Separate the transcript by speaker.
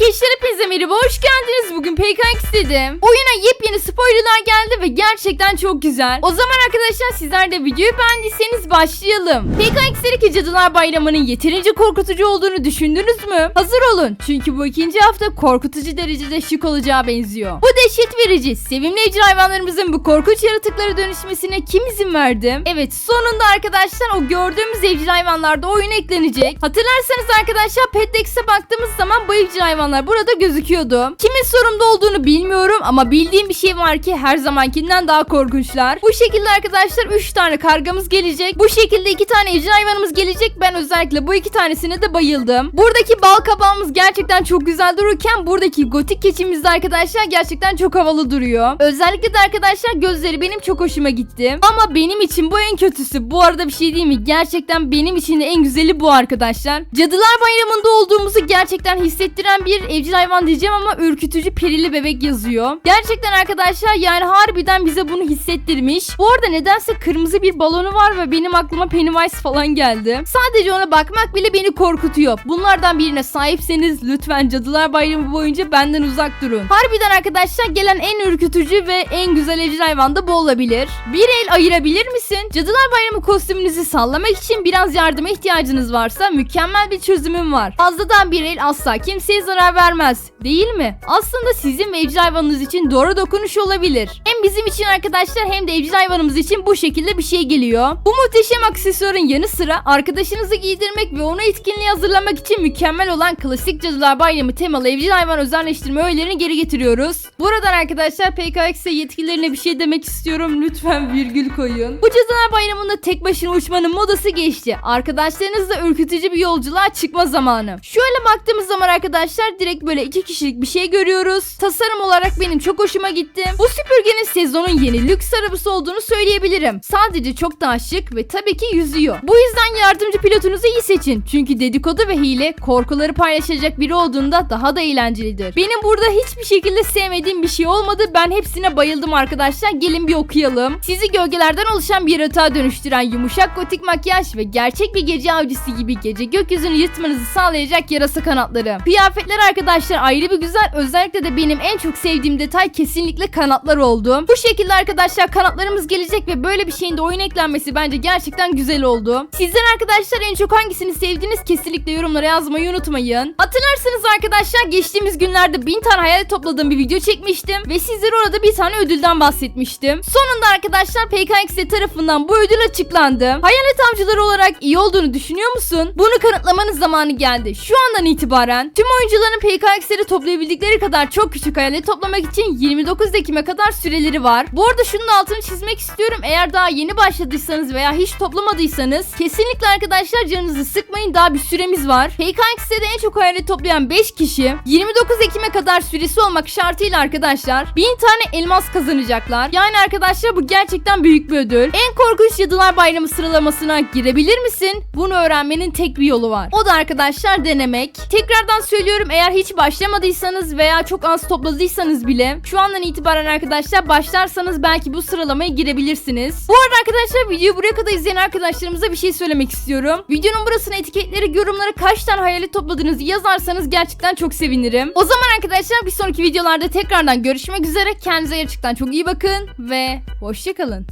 Speaker 1: Arkadaşlar hepinize merhaba hoş geldiniz. Bugün PKX dedim. Oyuna yepyeni spoilerlar geldi ve gerçekten çok güzel. O zaman arkadaşlar sizler de videoyu beğendiyseniz başlayalım. PKX'deki Cadılar Bayramı'nın yeterince korkutucu olduğunu düşündünüz mü? Hazır olun çünkü bu ikinci hafta korkutucu derecede şık olacağı benziyor. Bu dehşet verici, sevimli evcil hayvanlarımızın bu korkunç yaratıklara dönüşmesine kim izin verdi? Evet sonunda arkadaşlar o gördüğümüz evcil hayvanlar da oyuna eklenecek. Hatırlarsanız arkadaşlar Petdex'e baktığımız zaman bu evcil hayvanlar burada gözüküyordu. Kimin sorumlu olduğunu bilmiyorum ama bildiğim bir şey var ki her zamankinden daha korkunçlar. Bu şekilde arkadaşlar 3 tane kargamız gelecek. Bu şekilde 2 tane evcil hayvanımız gelecek. Ben özellikle bu iki tanesine de bayıldım. Buradaki bal kabağımız gerçekten çok güzel dururken buradaki gotik keçimiz de arkadaşlar gerçekten çok havalı duruyor. Özellikle de arkadaşlar gözleri benim çok hoşuma gitti. Ama benim için bu en kötüsü. Bu arada bir şey değil mi? Gerçekten benim için en güzeli bu arkadaşlar. Cadılar Bayramı'nda olduğumuzu gerçekten hissettiren bir evcil hayvan diyeceğim ama ürkütücü perili bebek yazıyor. Gerçekten arkadaşlar yani harbiden bize bunu hissettirmiş. Bu arada nedense kırmızı bir balonu var ve benim aklıma Pennywise falan geldi. Sadece ona bakmak bile beni korkutuyor. Bunlardan birine sahipseniz lütfen Cadılar Bayramı boyunca benden uzak durun. Harbiden arkadaşlar gelen en ürkütücü ve en güzel evcil hayvan da bu olabilir. Bir el ayırabilir misin? Cadılar Bayramı kostümünüzü sallamak için biraz yardıma ihtiyacınız varsa mükemmel bir çözümüm var. Fazladan bir el asla kimseye zarar vermez. Değil mi? Aslında sizin ve evcil hayvanınız için doğru dokunuş olabilir. Hem bizim için arkadaşlar hem de evcil hayvanımız için bu şekilde bir şey geliyor. Bu muhteşem aksesuarın yanı sıra arkadaşınızı giydirmek ve onu etkinliğe hazırlamak için mükemmel olan klasik Cadılar Bayramı temalı evcil hayvan özelleştirme öğelerini geri getiriyoruz. Buradan arkadaşlar PKX'e yetkililerine bir şey demek istiyorum. Lütfen virgül koyun. Bu Cadılar Bayramı'nda tek başına uçmanın modası geçti. Arkadaşlarınızla ürkütücü bir yolculuğa çıkma zamanı. Şöyle baktığımız zaman arkadaşlar direkt böyle iki kişilik bir şey görüyoruz. Tasarım olarak benim çok hoşuma gitti. Bu süpürgenin sezonun yeni lüks arabası olduğunu söyleyebilirim. Sadece çok daha şık ve tabii ki yüzüyor. Bu yüzden yardımcı pilotunuzu iyi seçin. Çünkü dedikodu ve hile korkuları paylaşacak biri olduğunda daha da eğlencelidir. Benim burada hiçbir şekilde sevmediğim bir şey olmadı. Ben hepsine bayıldım arkadaşlar. Gelin bir okuyalım. Sizi gölgelerden oluşan bir yaratığa dönüştüren yumuşak gotik makyaj ve gerçek bir gece avcısı gibi gece gökyüzünü yırtmanızı sağlayacak yarasa kanatları. Kıyafetler arkadaşlar ayrı bir güzel. Özellikle de benim en çok sevdiğim detay kesinlikle kanatlar oldu. Bu şekilde arkadaşlar kanatlarımız gelecek ve böyle bir şeyin de oyun eklenmesi bence gerçekten güzel oldu. Sizler arkadaşlar en çok hangisini sevdiniz kesinlikle yorumlara yazmayı unutmayın. Hatırlarsınız arkadaşlar geçtiğimiz günlerde bin tane hayal topladığım bir video çekmiştim ve sizlere orada bir tane ödülden bahsetmiştim. Sonunda arkadaşlar PKXD tarafından bu ödül açıklandı. Hayalet avcıları olarak iyi olduğunu düşünüyor musun? Bunu kanıtlamanın zamanı geldi. Şu andan itibaren tüm oyuncuların PKX'leri toplayabildikleri kadar çok küçük hayalet toplamak için 29 Ekim'e kadar süreleri var. Bu arada şunun altını çizmek istiyorum. Eğer daha yeni başladıysanız veya hiç toplamadıysanız kesinlikle arkadaşlar canınızı sıkmayın. Daha bir süremiz var. PKX'de en çok hayalet toplayan 5 kişi 29 Ekim'e kadar süresi olmak şartıyla arkadaşlar 1000 tane elmas kazanacaklar. Yani arkadaşlar bu gerçekten büyük bir ödül. En korkunç Cadılar Bayramı sıralamasına girebilir misin? Bunu öğrenmenin tek bir yolu var. O da arkadaşlar denemek. Tekrardan söylüyorum eğer hiç başlamadıysanız veya çok az topladıysanız bile şu andan itibaren arkadaşlar başlarsanız belki bu sıralamaya girebilirsiniz. Bu arada arkadaşlar videoyu buraya kadar izleyen arkadaşlarımıza bir şey söylemek istiyorum. Videonun burasına etiketleri yorumlara kaç tane hayalet topladığınızı yazarsanız gerçekten çok sevinirim. O zaman arkadaşlar bir sonraki videolarda tekrardan görüşmek üzere. Kendinize gerçekten çok iyi bakın ve hoşçakalın.